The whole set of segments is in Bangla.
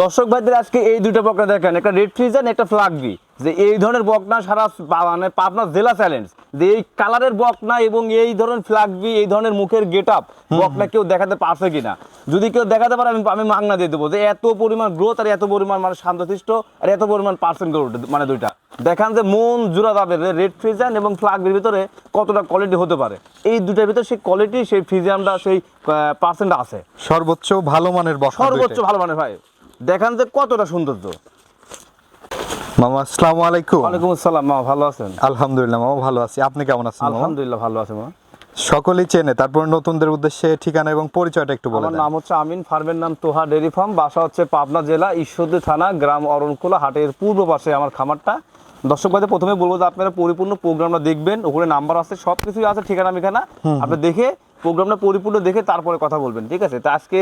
দর্শক ভাইদের আজকে এই দুটো বকনা দেখেন একটা রেড ফ্রিজান একটা ফ্লাগবি যে এই ধরনের বকনা সারা মানে পাবনা জেলা চ্যালেঞ্জ যে এই কালারের বকনা এবং এই ধরনের ফ্লাগবি এই ধরনের মুখের গেট আপ বকনা কেউ দেখাতে পারছে কিনা? যদি কেউ দেখাতে পারে আমি আমি মাগনা দিয়ে দেবো। যে এত পরিমাণ গ্রোথ আর এত পরিমাণ মানে শান্তশিষ্ট আর এত পরিমাণ পার্সেন্ট গ্রোথ মানে দুইটা। দেখান যে মন জোড়া যাবে যে রেড ফ্রিজান এবং ফ্লাগবির ভিতরে কতটা কোয়ালিটি হতে পারে। এই দুটার ভিতরে সেই কোয়ালিটি সেই ফ্রিজিয়ামটা সেই পার্সেন্ট আছে। সর্বোচ্চ ভালো মানের সর্বোচ্চ ভালো মানের ভাই। দেখান যে কতটা সৌন্দর্য। মামা আসসালামু আলাইকুম। ওয়ালাইকুম আসসালাম মা ভালো আছেন? আলহামদুলিল্লাহ মামা ভালো আছি। আপনি কেমন আছেন আলহামদুলিল্লাহ ভালো আছে মা সকলেই চেনে তারপর নতুনদের উদ্দেশ্যে ঠিকানা এবং পরিচয়টা একটু বলে আমার নাম হচ্ছে আমিন ফার্মের নাম তোহা ডেরি ফার্ম বাসা হচ্ছে পাবনা জেলা ঈশ্বরদী থানা গ্রাম অরণকুলা হাটের পূর্ব পাশে আমার খামারটা। দর্শক ভাইদের প্রথমে বলব যে আপনারা পরিপূর্ণ প্রোগ্রামটা দেখবেন ওখানে নাম্বার আছে সব কিছুই আছে ঠিকানা মিখানা। আপনি দেখে প্রোগ্রামটা পরিপূর্ণ দেখে তারপরে কথা বলবেন ঠিক আছে? তা আজকে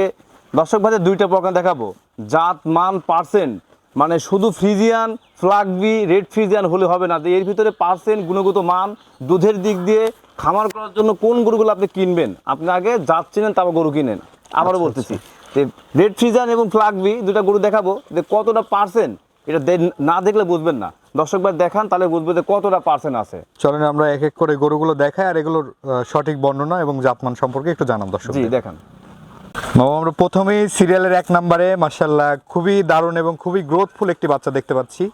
দর্শক ভাইদের দুইটা প্রোগ্রাম দেখাবো। জাত মান পার্সেন্ট মানে শুধু ফ্রিজিয়ান ফ্লাগবি রেড ফ্রিজিয়ান হলে হবে না। এর ভিতরে পার্সেন্ট গুণগত মান দুধের দিক দিয়ে খামার করার জন্য কোন গরুগুলো আপনি কিনবেন? আপনি আগে জাত চিনেন তারপর গরু কিনেন। আবারও বলতেছি রেড ফ্রিজান এবং ফ্লাগবি দুটা গরু দেখাবো। যে কতটা পার্সেন্ট এটা না দেখলে বুঝবেন না। দর্শক ভাই দেখান তাহলে বুঝবে যে কতটা পার্সেন্ট আছে। চলেন আমরা এক এক করে গরুগুলো দেখাই আর এগুলোর সঠিক বর্ণনা এবং জাতমান সম্পর্কে একটু জানাম দর্শক জি দেখান। মামা আমরা প্রথমেই সিরিয়ালের এক নম্বরে মার্শাল্লাহ খুবই দারুণ এবং খুবই গ্রোথফুল একটি বাচ্চা দেখতে পাচ্ছি।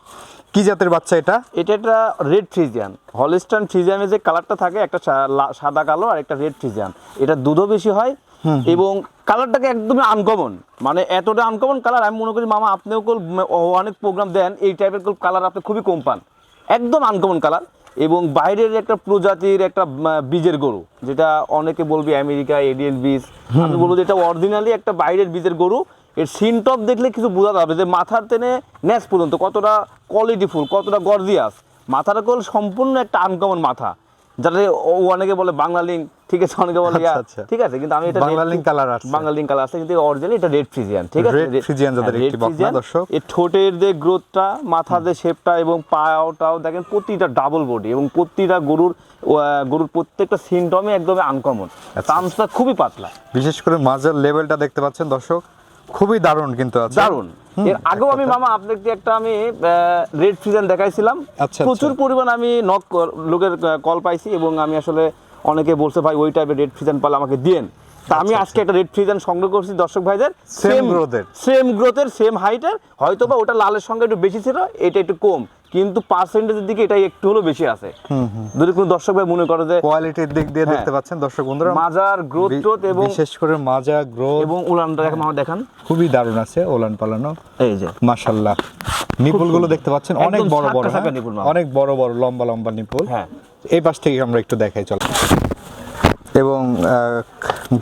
কি জাতের বাচ্চা এটা? এটা একটা রেড ফ্রিজিয়ান হলিস্টান ফ্রিজিয়ামে যে কালারটা থাকে একটা সাদা কালো আর একটা রেড ফ্রিজিয়ান এটা দুধও বেশি হয় এবং কালারটাকে একদমই আনকমন মানে এতটা আনকমন কালার আমি মনে করি মামা আপনিও অনেক প্রোগ্রাম দেন এই টাইপের কালার আপনি খুবই কম পান। একদম আনকমন কালার এবং বাইরের একটা প্রজাতির একটা বীজের গরু যেটা অনেকে বলবে আমেরিকা এডিয়ান বীজ। আমি বলব যেটা অরিজিনালি একটা বাইরের বীজের গরু। এর সিনটপ দেখলে কিছু বোঝা যাবে যে মাথার টেনে ন্যাস পর্যন্ত কতটা কোয়ালিটিফুল কতটা গর্জিয়াস মাথার কোল সম্পূর্ণ একটা আনকমন মাথা। যাতে ও অনেকে বলে বাংলা লিঙ্ক ঠিক আছে অনেকে বলে আচ্ছা, আচ্ছা। ঠিক আছে কিন্তু আমি এটা বাংলা link colour আছে। বাংলা লিঙ্ক কালার আছে কিন্তু অরিজিনালি এটা রেড ফ্রিজিয়ান ঠিক আছে Red Friesian যাদের একটি বকনা, দর্শক। এর ঠোঁটের যে গ্রোথটা মাথার যে শেপটা এবং পাওটাও দেখেন প্রতিটা ডাবল বডি এবং প্রতিটা গরুর গরুর প্রত্যেকটা সিনটমে একদমই আনকমন আচ্ছা। খুবই পাতলা বিশেষ করে মাঝের লেভেলটা দেখতে পাচ্ছেন দর্শক খুবই দারুণ কিন্তু আছে দারুণ এর আগেও আমি মামা আপনাকে একটা আমি রেড ফ্রিজান দেখাইছিলাম। আচ্ছা, প্রচুর পরিমাণ আমি নক লোকের কল পাইছি এবং আমি আসলে অনেকে বলছে ভাই ওই টাইপের রেড ফ্রিজান পালে আমাকে দিয়েন। তা আমি আজকে একটা রেড ফ্রিজান সংগ্রহ করছি দর্শক ভাইদের। সেম গ্রোথের সেম গ্রোথের সেম হাইটের হয়তো বা ওটা লালের সঙ্গে একটু বেশি ছিল এটা একটু কম। কিন্তু পার্সেন্টেজের দিকে এটা একটু হলেও বেশি আছে। যদি কোনো দর্শক ভাই মনে করে যে কোয়ালিটির দিক দিয়ে হ্যাঁ। দেখতে পাচ্ছেন দর্শক বন্ধুরা মাজার গ্রোথ টোথ এবং বিশেষ করে মাজা গ্রোথ এবং উলানটা দেখেন মামা দেখান। খুবই দারুণ আছে ওলান পালানো। এই যে। মাশাল্লাহ নিপুলগুলো দেখতে পাচ্ছেন অনেক বড় বড় হ্যাঁ? অনেক বড় বড় লম্বা লম্বা নিপুল। হ্যাঁ। এই পাশ থেকে আমরা একটু দেখাই চলো। এবং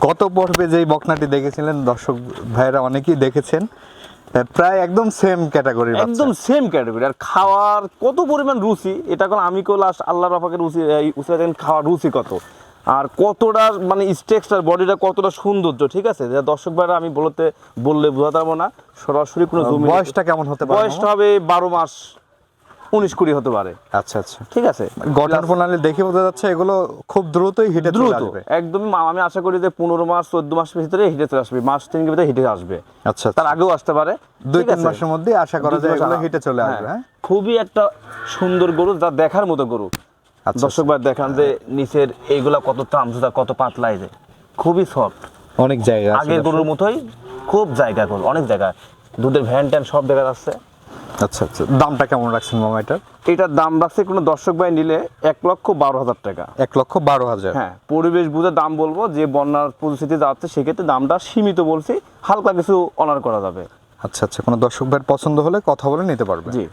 গত পর্বে যেই বকনাটি দেখেছিলেন দর্শক ভাইরা অনেকেই দেখেছেন প্রায় একদম সেম ক্যাটাগরি একদম সেম ক্যাটাগরি আর খাওয়ার কত পরিমাণ রুচি এটা কোন আমি লাস্ট আল্লাহ রাফাকের রুচি এই খাওয়ার রুচি কত? আর কতটা মানে স্টেক্সটার বডিটা কতটা সৌন্দর্য ঠিক আছে? যে দর্শক ভাইরা আমি বলতে বললে বোঝাতে পারব না। সরাসরি কোনো বয়সটা কেমন হতে পারে বয়সটা হবে বারো মাস। উনিশ কুড়ি হতে পারে। আচ্ছা আচ্ছা। ঠিক আছে? গঠন প্রণালী দেখে বোঝা যাচ্ছে এগুলো খুব দ্রুতই হিটে দ্রুত। একদমই আমি আশা করি যে পনেরো মাস চোদ্দ মাসের ভিতরে হিটে চলে আসবে। মাস তিন ভিতরে হিটে আসবে। আচ্ছা তার আগেও আসতে পারে। দুই তিন মাসের মধ্যে আশা করা যায় এগুলো হিটে চলে আসবে হ্যাঁ। হ্যাঁ খুবই একটা সুন্দর গরু যা দেখার মতো গরু। আচ্ছা, দর্শক ভাই দেখান যে নিচের এইগুলা কত চামচুদা কত পাতলা যে। খুবই সফট অনেক জায়গা আগের গরুর মতোই খুব জায়গা গরু অনেক জায়গা। দুধের ভ্যান ট্যান সব দেখা যাচ্ছে। আচ্ছা আচ্ছা দামটা কেমন রাখছেন মামা এটার এটার দাম রাখছে কোনো দর্শক ভাই নিলে এক লক্ষ বারো হাজার টাকা। এক লক্ষ বারো হাজার। হ্যাঁ পরিবেশ বুঝে দাম বলব যে বন্যার পরিস্থিতি যাচ্ছে সেক্ষেত্রে দামটা সীমিত বলছি হালকা কিছু অনার করা যাবে। আচ্ছা আচ্ছা কোনো দর্শক ভাইয়ের পছন্দ হলে কথা বলে নিতে পারবে। জি।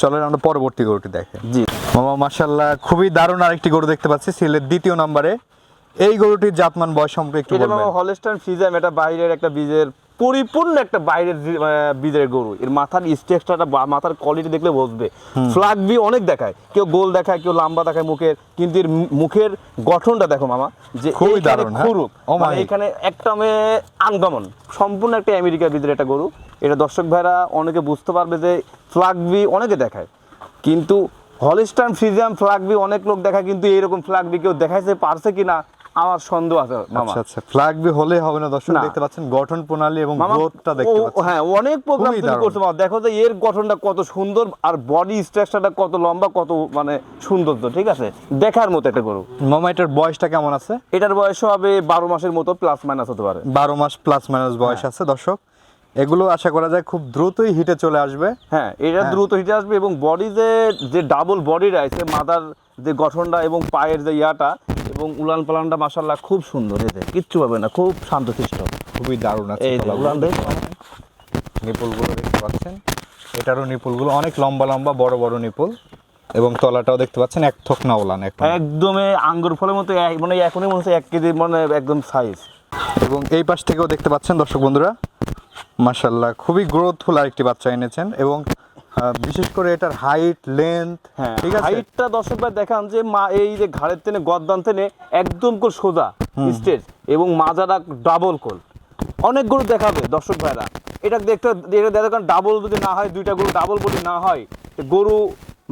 চলেন আমরা পরবর্তী গরুটি দেখে। জি। মামা মাশাল্লাহ খুবই দারুণ আরেকটি গরু দেখতে পাচ্ছি সিলের দ্বিতীয় নম্বরে। এই গরুটির জাতমান বয়স সম্পর্কে একটু বলবেন। হলস্টাইন ফ্রিজাম এটা বাইরের একটা বীজের পরিপূর্ণ একটা বাইরের বীজের গরু। এর মাথার স্ট্রাকচারটা মাথার কোয়ালিটি দেখলে বুঝবে। ফ্লাগ বি অনেক দেখায়। কেউ গোল দেখায় কেউ লম্বা দেখায় মুখের। কিন্তু এর মুখের গঠনটা দেখো মামা যে খুবই দারুণ, হ্যাঁ? খুরুক ও মানে এখানে একটা মেয়ে আনকমন সম্পূর্ণ একটা আমেরিকার বীজের একটা গরু। এটা দর্শক ভাইরা অনেকে বুঝতে পারবে যে ফ্লাগ বি অনেকে দেখায়। কিন্তু হলিস্টান ফ্রিজিয়াম ফ্লাগ বি অনেক লোক দেখায় কিন্তু এইরকম ফ্লাগ বি কেউ দেখাইছে পারছে কিনা আমার সন্দেহ আছে মামা। আচ্ছা আচ্ছা। হলে হবে না দর্শক দেখতে পাচ্ছেন গঠন প্রণালী এবং গ্রোথটা দেখতে পাচ্ছেন। হ্যাঁ অনেক প্রোগ্রাম তুমি। করতে পারো দেখো যে এর গঠনটা কত সুন্দর আর বডি স্ট্রাকচারটা কত লম্বা কত মানে সৌন্দর্য ঠিক আছে? দেখার মতো একটা গরু। মামা এটার বয়সটা কেমন আছে? এটার বয়স হবে বারো মাসের মতো প্লাস মাইনাস হতে পারে। বারো মাস প্লাস মাইনাস বয়স হ্যাঁ। আছে দর্শক। এগুলো আশা করা যায় খুব দ্রুতই হিটে চলে আসবে। হ্যাঁ এটা হ্যাঁ। দ্রুত হিটে আসবে এবং বডি যে যে ডাবল বডি আছে মাদার যে গঠনটা এবং পায়ের যে ইয়াটা এবং উলান পালানটা মাসাল্লাহ খুব সুন্দর এতে কিচ্ছু পাবে না খুব শান্তশিষ্ট। খুবই দারুণ আছে এই উলান নিপুলগুলো দেখতে পাচ্ছেন। এটারও নিপুলগুলো অনেক লম্বা লম্বা বড় বড় নিপুল। এবং তলাটাও দেখতে পাচ্ছেন এক থোক না ওলান এখন একদমই আঙ্গুর ফলের মতো মানে এখনই মনে হচ্ছে এক কেজি মানে একদম সাইজ এবং এই পাশ থেকেও দেখতে পাচ্ছেন দর্শক বন্ধুরা মাশাল্লাহ খুবই গ্রোথফুল আরেকটি বাচ্চা এনেছেন। এবং বিশেষ করে এটার হাইট লেন্থ হ্যাঁ ঠিক আছে? হাইটটা দর্শক ভাই দেখান যে মা এই যে ঘাড়ের তেনে গদ্দান তেনে একদম করে সোজা স্টেজ এবং মাজারা ডাবল কোল অনেক গরু দেখাবে দর্শক ভাইরা। এটা দেখতে এটা দেখেন ডাবল যদি না হয় দুইটা গরু ডাবল বডি না হয় তো গরু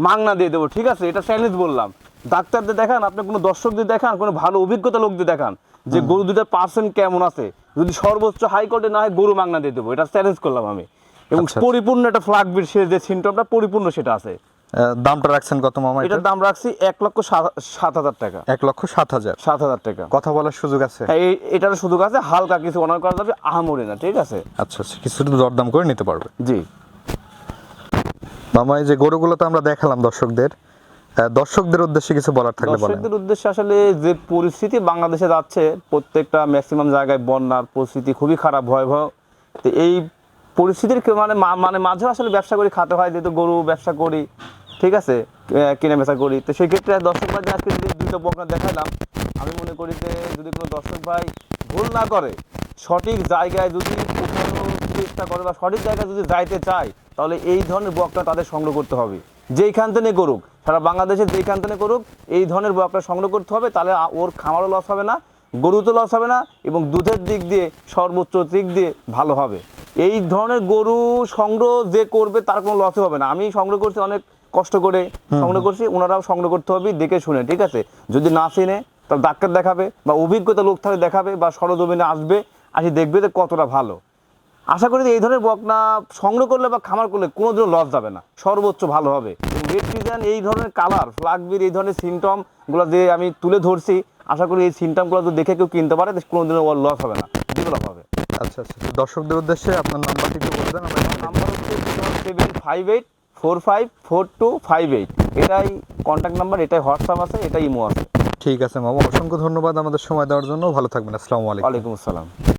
মাংনা দিয়ে দেবো ঠিক আছে? এটা চ্যালেঞ্জ বললাম। ডাক্তারদের দেখান আপনি কোনো দর্শকদের দেখান কোনো ভালো অভিজ্ঞতা লোকদের দেখান যে গরু দুটার পার্সেন্ট কেমন আছে। যদি সর্বোচ্চ হাইকোর্টে না হয় গরু মাংনা দিয়ে দেবো। এটা চ্যালেঞ্জ করলাম আমি। এবং আচ্ছা। পরিপূর্ণ একটা ফ্লাগবির সে যে সিমটমটা পরিপূর্ণ সেটা আছে। দামটা রাখছেন কত মামা এটার দাম রাখছি এক লক্ষ সাত- হাজার টাকা। এক লক্ষ সাত হাজার। সাত হাজার টাকা। কথা বলার সুযোগ আছে? হ্যাঁ এই- এটার শুধু আছে হালকা কিছু অনার করা যাবে আহামরি না ঠিক আছে? আচ্ছা আচ্ছা কিছুটা দরদাম করে নিতে পারবে। জি। মামা এই যে গরুগুলো তো আমরা দেখালাম দর্শকদের দর্শকদের উদ্দেশ্যে কিছু বলার থাকলে বলেন। দর্শকদের উদ্দেশ্যে আসলে যে পরিস্থিতি বাংলাদেশে যাচ্ছে প্রত্যেকটা ম্যাক্সিমাম জায়গায় বন্যার পরিস্থিতি খুবই খারাপ ভয়াবহ। তো এই পরিস্থিতির মানে মানে মাঝে আসলে ব্যবসা করি, খাতে হয়, যেহেতু গরু ব্যবসা করি, ঠিক আছে? কেনা বেচা করি। তো সেই ক্ষেত্রে দর্শক ভাই আজকে যদি দুটো বকনা দেখালাম আমি মনে করি যে যদি কোনো দর্শক ভাই ভুল না করে, সঠিক জায়গায় যদি চেষ্টা করে বা সঠিক জায়গায় যদি যাইতে চায়, তাহলে এই ধরনের বকটা তাদের সংগ্রহ করতে হবে। যেইখান থেকে করুক, সারা বাংলাদেশে যেইখান থেকে করুক, এই ধরনের বকটা সংগ্রহ করতে হবে, তাহলে ওর খামারও লস হবে না গরু তো লস হবে না, এবং দুধের দিক দিয়ে সর্বোচ্চ দিক দিয়ে ভালো হবে। এই ধরনের গরু সংগ্রহ যে করবে তার কোনো লসই হবে না। আমি সংগ্রহ করছি অনেক কষ্ট করে সংগ্রহ করছি ওনারাও সংগ্রহ করতে হবে দেখে শুনে ঠিক আছে? যদি না চিনে তাহলে ডাক্তার দেখাবে বা অভিজ্ঞতা লোক থাকলে দেখাবে বা সরজমিনে আসবে আসি দেখবে যে কতটা ভালো। আশা করি যে এই ধরনের বকনা সংগ্রহ করলে বা খামার করলে কোনো দিনও লস যাবে না সর্বোচ্চ ভালো হবে। রেড এই ধরনের কালার ফ্লাগবির এই ধরনের সিমটমগুলো যে আমি তুলে ধরছি আশা করি এই সিমটমগুলো যদি দেখে কেউ কিনতে পারে কোনো দিনও লস হবে না ডেভেলপ হবে। আচ্ছা আচ্ছা। তো দর্শকদের উদ্দেশ্যে আপনার নাম্বারটি একটু বলে দেন আমরা নাম্বার হচ্ছে seven five eight four five four two five eight এটাই কন্ট্যাক্ট নাম্বার এটাই হোয়াটসঅ্যাপ আছে এটাই ইমো আছে। ঠিক আছে মামা। অসংখ্য ধন্যবাদ আমাদের সময় দেওয়ার জন্য। ভালো থাকবেন। আসসালামু আলাইকুম। ওয়ালাইকুম আসসালাম।